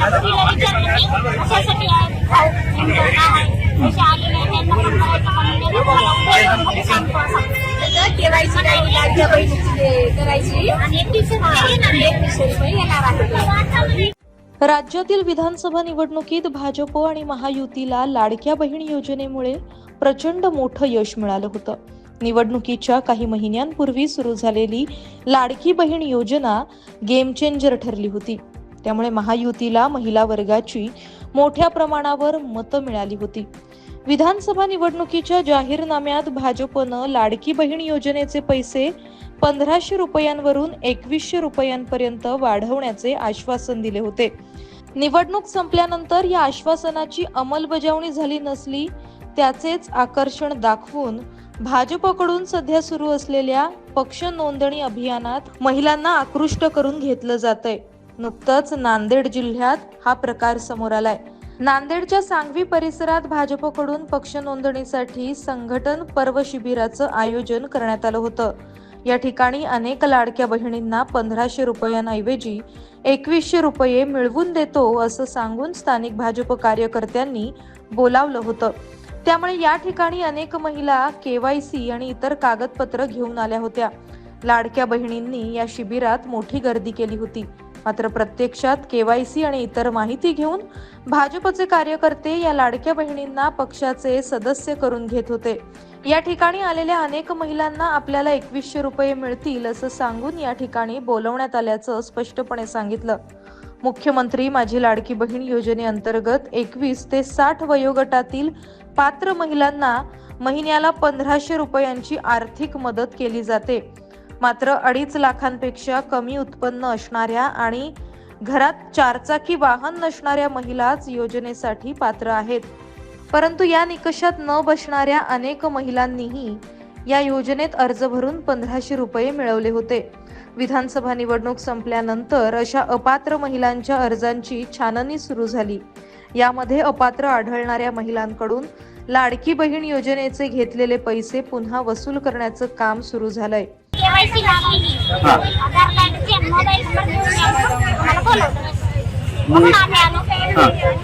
तिला विचारलं कशासाठी आहे भाऊ आहे आले नाही त्यांना म्हणून केवायसी लाडक्या बहिणीची करायची आणि रुपये येणार आहे राज्यातील विधानसभा निवडणुकीत भाजप आणि महायुतीला लाडक्या बहीण योजनेमुळे प्रचंड मोठं यश मिळालं होतं. निवडणुकीच्या काही महिन्यांपूर्वी सुरू झालेली लाडकी बहीण योजना गेम चेंजर ठरली होती. त्यामुळे महायुतीला महिला वर्गाची मोठ्या प्रमाणावर मतं मिळाली होती. विधानसभा निवडणुकीच्या जाहीरनाम्यात भाजपनं लाडकी बहीण योजनेचे पैसे पंधराशे रुपयांवरून एकवीसशे रुपयांपर्यंत वाढवण्याचे आश्वासन दिले होते. निवडणूक संपल्यानंतर या आश्वासनाची अंमलबजावणी झाली नसली त्याचेच आकर्षण दाखवून भाजपकडून सध्या सुरू असलेल्या पक्ष नोंदणी अभियानात महिलांना आकृष्ट करून घेतलं जातंय. नुकतंच नांदेड जिल्ह्यात हा प्रकार समोर आलाय. नांदेडच्या सांगवी परिसरात भाजपकडून पक्ष नोंदणीसाठी संघटन पर्व शिबिराचं आयोजन करण्यात आलं होतं. या ठिकाणी अनेक लाडक्या बहिणींना पंधराशे रुपयांऐवजी एकवीसशे रुपये मिळवून देतो असं सांगून स्थानिक भाजप कार्यकर्त्यांनी बोलावलं होतं. त्यामुळे या ठिकाणी अनेक महिला केवायसी आणि इतर कागदपत्र घेऊन आल्या होत्या. लाडक्या बहिणींनी या शिबिरात मोठी गर्दी केली होती. मात्र प्रत्यक्षात केवायसी आणि इतर माहिती घेऊन भाजपचे कार्यकर्ते या लाडक्या बहिणींना पक्षाचे सदस्य करून घेत होते. या ठिकाणी आलेल्या अनेक महिलांना आपल्याला एकवीसशे रुपये मिळतील असं सांगून या ठिकाणी बोलवण्यात आल्याचं स्पष्टपणे सांगितलं. मुख्यमंत्री माझी लाडकी बहीण योजनेअंतर्गत एकवीस ते साठ वयोगटातील पात्र महिलांना महिन्याला पंधराशे रुपयांची आर्थिक मदत केली जाते. मात्र अडीच लाखांपेक्षा कमी उत्पन्न असणाऱ्या आणि घरात चारचाकी वाहन नसणाऱ्या महिलाच योजनेसाठी पात्र आहेत. परंतु या निकषात न बसणाऱ्या अनेक महिलांनीही या योजनेत अर्ज भरून पंधराशे रुपये मिळवले होते. विधानसभा निवडणूक संपल्यानंतर अशा अपात्र महिलांच्या अर्जांची छाननी सुरू झाली. यामध्ये अपात्र आढळणाऱ्या महिलांकडून लाडकी बहीण योजनेचे घेतलेले पैसे पुन्हा वसूल करण्याचं काम सुरू झालंय. केवायसी लागली आधार कार्डचे मोबाईल नंबर घेऊन या मला बोलवलं. म्हणून आम्ही आलो.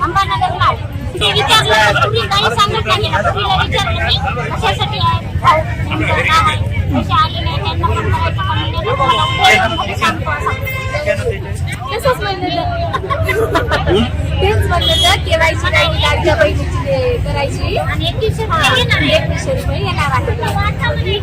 अंबानगरला आलो. ते विचारलं तुम्ही काही सांगत नाही. तिला विचारलं मी कशासाठी आहे? भाऊ नेमकं काय आहे. पैसे आले नाही. त्यांना पण करायचं म्हणून मी तुम्हाला बोलून सांगतो असं तसंच म्हणलं तेच म्हणलं तर केवायसी नाही लाडक्या बहिणीची करायची. आणि येणार आहे. एकवीसशे रुपये. येणार आहे